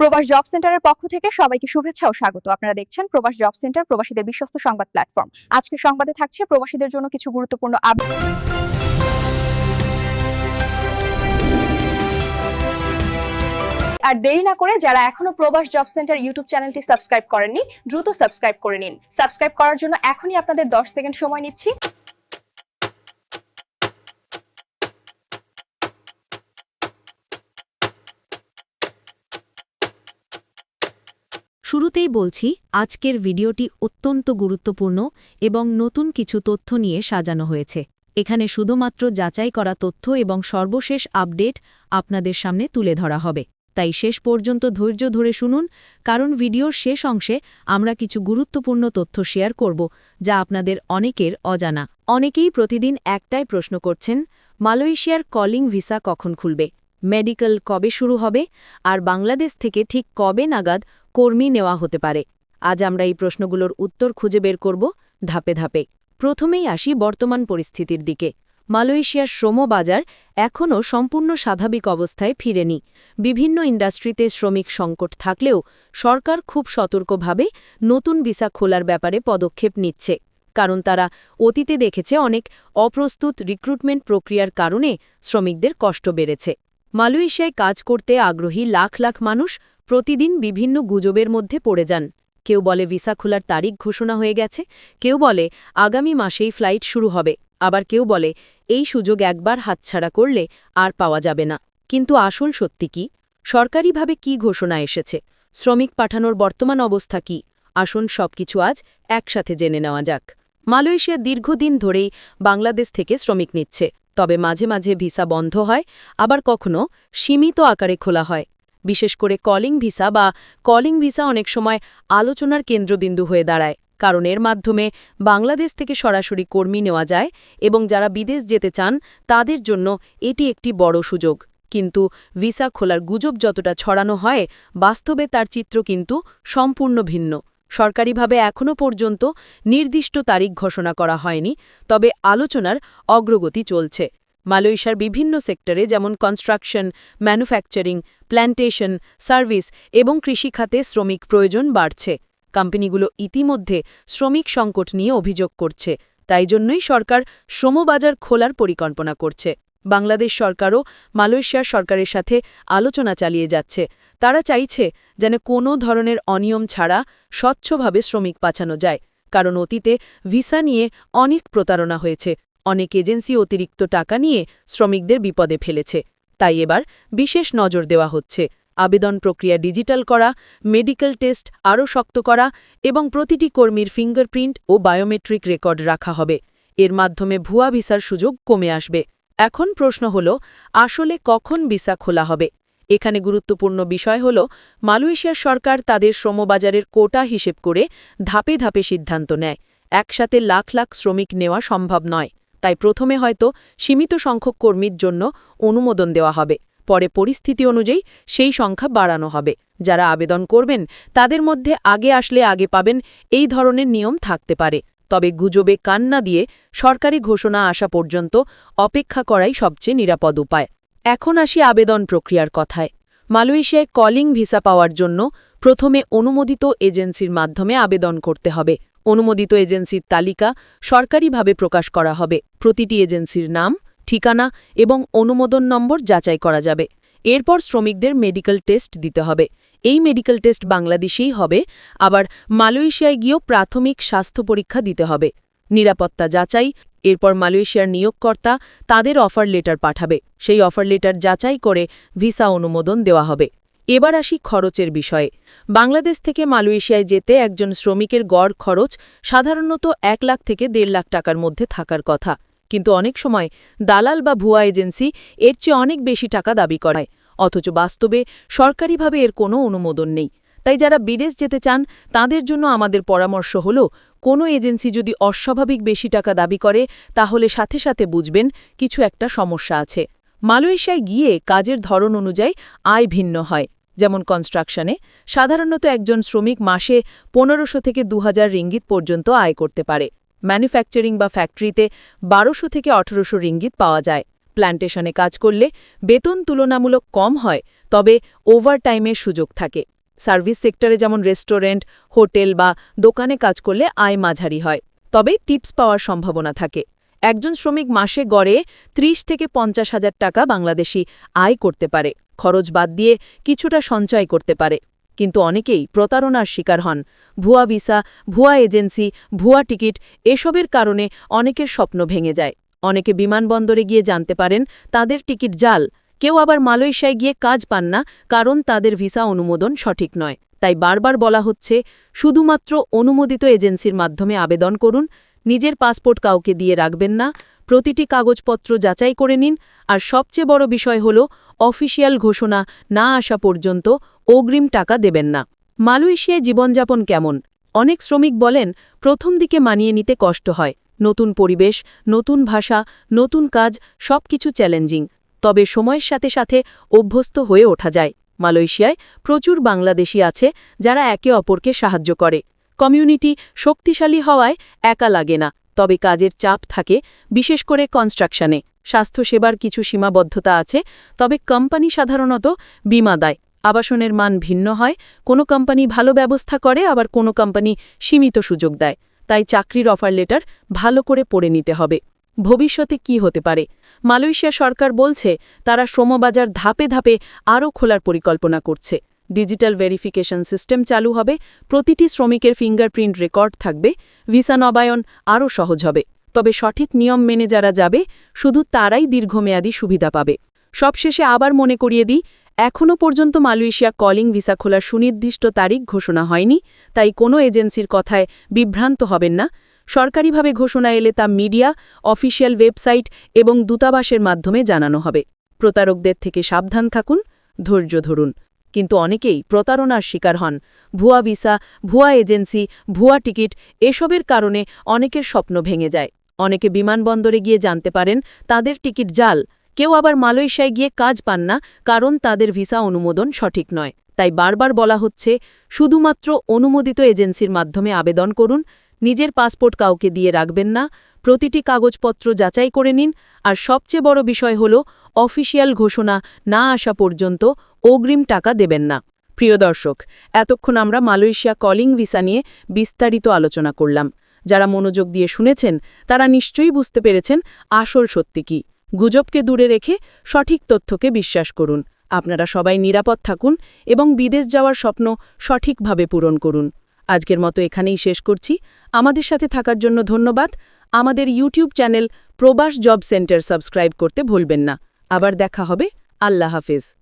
প্রবাস জব সেন্টারের পক্ষ থেকে সবাইকে শুভেচ্ছা ও স্বাগত। আপনারা দেখছেন প্রবাস জব সেন্টার, প্রবাসীদের বিশ্বস্ত সংবাদ প্ল্যাটফর্ম। আজকে সংবাদে থাকছে প্রবাসীদের জন্য কিছু গুরুত্বপূর্ণ আপডেট আর দেরি না করে যারা এখনও প্রবাস জব সেন্টার ইউটিউব চ্যানেলটি সাবস্ক্রাইব করেননি, দ্রুত সাবস্ক্রাইব করে নিন। সাবস্ক্রাইব করার জন্য এখনই আপনাদের 10 সেকেন্ড সময় নিচ্ছি। শুরুতেই বলছি, আজকের ভিডিওটি অত্যন্ত গুরুত্বপূর্ণ এবং নতুন কিছু তথ্য নিয়ে সাজানো হয়েছে। এখানে শুধুমাত্র যাচাই করা তথ্য এবং সর্বশেষ আপডেট আপনাদের সামনে তুলে ধরা হবে। তাই শেষ পর্যন্ত ধৈর্য ধরে শুনুন, কারণ ভিডিওর শেষ অংশে আমরা কিছু গুরুত্বপূর্ণ তথ্য শেয়ার করব, যা আপনাদের অনেকের অজানা। অনেকেই প্রতিদিন একটাই প্রশ্ন করছেন, মালয়েশিয়ার কলিং ভিসা কখন খুলবে? মেডিকেল কবে শুরু হবে? আর বাংলাদেশ থেকে ঠিক কবে নাগাদ কর্মী নেওয়া হতে পারে। আজ আমরা এই প্রশ্নগুলোর উত্তর খুঁজে বের করব ধাপে ধাপে। প্রথমেই আসি বর্তমান পরিস্থিতির দিকে। মালয়েশিয়ার শ্রম বাজার এখনও সম্পূর্ণ স্বাভাবিক অবস্থায় ফিরেনি। বিভিন্ন ইন্ডাস্ট্রিতে শ্রমিক সংকট থাকলেও সরকার খুব সতর্কভাবে নতুন ভিসা খোলার ব্যাপারে পদক্ষেপ নিচ্ছে। কারণ তারা অতীতে দেখেছে অনেক অপ্রস্তুত রিক্রুটমেন্ট প্রক্রিয়ার কারণে শ্রমিকদের কষ্ট বেড়েছে। মালয়েশিয়ায় কাজ করতে আগ্রহী লাখ লাখ মানুষ প্রতিদিন বিভিন্ন গুজবের মধ্যে পড়ে যান। কেউ বলে ভিসা খোলার তারিখ ঘোষণা হয়ে গেছে, কেউ বলে আগামী মাসেই ফ্লাইট শুরু হবে, আবার কেউ বলে এই সুযোগ একবার হাতছাড়া করলে আর পাওয়া যাবে না। কিন্তু আসল সত্যি কি? সরকারিভাবে কি ঘোষণা এসেছে? শ্রমিক পাঠানোর বর্তমান অবস্থা কি? আসুন সবকিছু আজ একসাথে জেনে নেওয়া যাক। মালয়েশিয়া দীর্ঘদিন ধরেই বাংলাদেশ থেকে শ্রমিক নিচ্ছে, তবে মাঝে মাঝে ভিসা বন্ধ হয়, আবার কখনো সীমিত আকারে খোলা হয়। বিশেষ করে কলিং ভিসা বা কলিং ভিসা অনেক সময় আলোচনার কেন্দ্রবিন্দু হয়ে দাঁড়ায়, কারণ এর মাধ্যমে বাংলাদেশ থেকে সরাসরি কর্মী নেওয়া যায় এবং যারা বিদেশ যেতে চান তাদের জন্য এটি একটি বড় সুযোগ। কিন্তু ভিসা খোলার গুজব যতটা ছড়ানো হয়, বাস্তবে তার চিত্র কিন্তু সম্পূর্ণ ভিন্ন। সরকারিভাবে এখনও পর্যন্ত নির্দিষ্ট তারিখ ঘোষণা করা হয়নি, তবে আলোচনার অগ্রগতি চলছে। মালয়েশিয়ার বিভিন্ন সেক্টরে যেমন কনস্ট্রাকশন ম্যানুফ্যাকচারিং প্ল্যান্টেশন সার্ভিস এবং কৃষিখাতে শ্রমিক প্রয়োজন বাড়ছে। কোম্পানিগুলো ইতিমধ্যে শ্রমিক সংকট নিয়ে অভিযোগ করছে। তাই জন্যই সরকার শ্রমবাজার খোলার পরিকল্পনা করছে। বাংলাদেশ সরকারও মালয়েশিয়ার সরকারের সাথে আলোচনা চালিয়ে যাচ্ছে। তারা চাইছে যেন কোনো ধরনের অনিয়ম ছাড়া স্বচ্ছভাবে শ্রমিক পাঠানো যায়। কারণ অতীতে ভিসা নিয়ে অনেক প্রতারণা হয়েছে। অনেক এজেন্সি অতিরিক্ত টাকা নিয়ে শ্রমিকদের বিপদে ফেলেছে। তাই এবার বিশেষ নজর দেওয়া হচ্ছে। আবেদন প্রক্রিয়া ডিজিটাল করা, মেডিকেল টেস্ট আরও শক্ত করা এবং প্রতিটি কর্মীর ফিঙ্গারপ্রিন্ট ও বায়োমেট্রিক রেকর্ড রাখা হবে। এর মাধ্যমে ভুয়া ভিসার সুযোগ কমে আসবে। এখন প্রশ্ন হল, আসলে কখন ভিসা খোলা হবে? এখানে গুরুত্বপূর্ণ বিষয় হল, মালয়েশিয়ার সরকার তাদের শ্রমবাজারের কোটা হিসেব করে ধাপে ধাপে সিদ্ধান্ত নেয়। একসাথে লাখ লাখ শ্রমিক নেওয়া সম্ভব নয়। তাই প্রথমে হয়তো সীমিত সংখ্যক কর্মীর জন্য অনুমোদন দেওয়া হবে। পরে পরিস্থিতি অনুযায়ী সেই সংখ্যা বাড়ানো হবে। যারা আবেদন করবেন, তাদের মধ্যে আগে আসলে আগে পাবেন এই ধরনের নিয়ম থাকতে পারে। তবে গুজবে কান্না দিয়ে সরকারি ঘোষণা আসা পর্যন্ত অপেক্ষা করাই সবচেয়ে নিরাপদ উপায়। এখন আসি আবেদন প্রক্রিয়ার কথায়। মালয়েশিয়ায় কলিং ভিসা পাওয়ার জন্য প্রথমে অনুমোদিত এজেন্সির মাধ্যমে আবেদন করতে হবে। অনুমোদিত এজেন্সির তালিকা সরকারিভাবে প্রকাশ করা হবে। প্রতিটি এজেন্সির নাম, ঠিকানা এবং অনুমোদন নম্বর যাচাই করা যাবে। এরপর শ্রমিকদের মেডিকেল টেস্ট দিতে হবে। এই মেডিকেল টেস্ট বাংলাদেশেই হবে, আবার মালয়েশিয়ায় গিয়েও প্রাথমিক স্বাস্থ্য পরীক্ষা দিতে হবে। নিরাপত্তা যাচাই, এরপর মালয়েশিয়ার নিয়োগকর্তা তাদের অফার লেটার পাঠাবে। সেই অফার লেটার যাচাই করে ভিসা অনুমোদন দেওয়া হবে। এবার আসি খরচের বিষয়ে। বাংলাদেশ থেকে মালয়েশিয়ায় যেতে একজন শ্রমিকের গড় খরচ সাধারণত এক লাখ থেকে দেড় লাখ টাকার মধ্যে থাকার কথা। কিন্তু অনেক সময় দালাল বা ভুয়া এজেন্সি এর চেয়ে অনেক বেশি টাকা দাবি করায় অথচ বাস্তবে সরকারিভাবে এর কোনো অনুমোদন নেই। তাই যারা বিদেশ যেতে চান, তাদের জন্য আমাদের পরামর্শ হল, কোনো এজেন্সি যদি অস্বাভাবিক বেশি টাকা দাবি করে, তাহলে সাথে সাথে বুঝবেন কিছু একটা সমস্যা আছে। মালয়েশিয়ায় গিয়ে কাজের ধরন অনুযায়ী আয় ভিন্ন হয়। যেমন কনস্ট্রাকশনে সাধারণত একজন শ্রমিক মাসে পনেরোশো থেকে দু হাজার রিঙ্গিত পর্যন্ত আয় করতে পারে। ম্যানুফ্যাকচারিং বা ফ্যাক্টরিতে বারোশো থেকে আঠেরোশো রিঙ্গিত পাওয়া যায়। প্ল্যান্টেশনে কাজ করলে বেতন তুলনামূলক কম হয়, তবে ওভারটাইমের সুযোগ থাকে। সার্ভিস সেক্টরে যেমন রেস্টুরেন্ট, হোটেল বা দোকানে কাজ করলে আয় মাঝারি হয়, তবে টিপস পাওয়ার সম্ভাবনা থাকে। একজন শ্রমিক মাসে গড়ে ৩০ থেকে পঞ্চাশ হাজার টাকা বাংলাদেশি আয় করতে পারে। খরচ বাদ দিয়ে কিছুটা সঞ্চয় করতে পারে। কিন্তু অনেকেই প্রতারণার শিকার হন। ভুয়া ভিসা, ভুয়া এজেন্সি, ভুয়া টিকিট এসবের কারণে অনেকের স্বপ্ন ভেঙে যায়। অনেকে বিমানবন্দরে গিয়ে জানতে পারেন, তাদের টিকিট জাল। কেউ আবার মালয়েশিয়ায় গিয়ে কাজ পান না, কারণ তাদের ভিসা অনুমোদন সঠিক নয়। তাই বারবার বলা হচ্ছে, শুধুমাত্র অনুমোদিত এজেন্সির মাধ্যমে আবেদন করুন নিজের পাসপোর্ট কাউকে দিয়ে রাখবেন না। প্রতিটি কাগজপত্র যাচাই করে নিন। আর সবচেয়ে বড় বিষয় হল, অফিসিয়াল ঘোষণা না আসা পর্যন্ত অগ্রিম টাকা দেবেন না। মালয়েশিয়ায় জীবনযাপন কেমন? অনেক শ্রমিক বলেন, প্রথম দিকে মানিয়ে নিতে কষ্ট হয়। নতুন পরিবেশ, নতুন ভাষা, নতুন কাজ, সবকিছু চ্যালেঞ্জিং। তবে সময়ের সাথে সাথে অভ্যস্ত হয়ে ওঠা যায়। মালয়েশিয়ায় প্রচুর বাংলাদেশি আছে যারা একে অপরকে সাহায্য করে। কমিউনিটি শক্তিশালী হওয়ায় একা লাগে না, তবে কাজের চাপ থাকে, বিশেষ করে কনস্ট্রাকশনে। স্বাস্থ্যসেবার কিছু সীমাবদ্ধতা আছে, তবে কোম্পানি সাধারণত বিমা দেয়। আবাসনের মান ভিন্ন হয়, কোনো কোম্পানি ভালো ব্যবস্থা করে, আবার কোনো কোম্পানি সীমিত সুযোগ দেয়। তাই চাকরির অফার লেটার ভালো করে পড়ে নিতে হবে। ভবিষ্যতে কি হতে পারে? মালয়েশিয়া সরকার বলছে, তারা শ্রমবাজার ধাপে ধাপে আরও খোলার পরিকল্পনা করছে। ডিজিটাল ভেরিফিকেশন সিস্টেম চালু হবে। প্রতিটি শ্রমিকের ফিঙ্গারপ্রিন্ট রেকর্ড থাকবে। ভিসা নবায়ন আরও সহজ হবে। তবে সঠিক নিয়ম মেনে যারা যাবে, শুধু তারাই দীর্ঘমেয়াদী সুবিধা পাবে। সবশেষে আবার মনে করিয়ে দিই এখনও পর্যন্ত মালয়েশিয়া কলিং ভিসা খোলার সুনির্দিষ্ট তারিখ ঘোষণা হয়নি, তাই কোনো এজেন্সির কথায় বিভ্রান্ত হবেন না। সরকারিভাবে ঘোষণা এলে তা মিডিয়া, অফিসিয়াল ওয়েবসাইট এবং দূতাবাসের মাধ্যমে জানানো হবে। প্রতারকদের থেকে সাবধান থাকুন, ধৈর্য ধরুন। কিন্তু অনেকেই প্রতারণার শিকার হন। ভুয়া ভিসা, ভুয়া এজেন্সি, ভুয়া টিকিট এসবের কারণে অনেকের স্বপ্ন ভেঙে যায়। অনেকে বিমানবন্দরে গিয়ে জানতে পারেন, তাদের টিকিট জাল। কেউ আবার মালয়েশিয়ায় গিয়ে কাজ পান না, কারণ তাদের ভিসা অনুমোদন সঠিক নয়। তাই বারবার বলা হচ্ছে, শুধুমাত্র অনুমোদিত এজেন্সির মাধ্যমে আবেদন করুন, নিজের পাসপোর্ট কাউকে দিয়ে রাখবেন না প্রতিটি কাগজপত্র যাচাই করে নিন, আর সবচেয়ে বড় বিষয় হল অফিসিয়াল ঘোষণা না আসা পর্যন্ত অগ্রিম টাকা দেবেন না। প্রিয় দর্শক, এতক্ষণ আমরা মালয়েশিয়া কলিং ভিসা নিয়ে বিস্তারিত আলোচনা করলাম। যারা মনোযোগ দিয়ে শুনেছেন, তারা নিশ্চয়ই বুঝতে পেরেছেন আসল সত্যি কি। গুজবকে দূরে রেখে সঠিক তথ্যকে বিশ্বাস করুন। আপনারা সবাই নিরাপদ থাকুন এবং বিদেশ যাওয়ার স্বপ্ন সঠিকভাবে পূরণ করুন। আজকের মতো এখানেই শেষ করছি। আমাদের সাথে থাকার জন্য ধন্যবাদ। আমাদের YouTube channel Probash job center subscribe করতে ভুলবেন না। আবার দেখা হবে। আল্লাহ হাফেজ।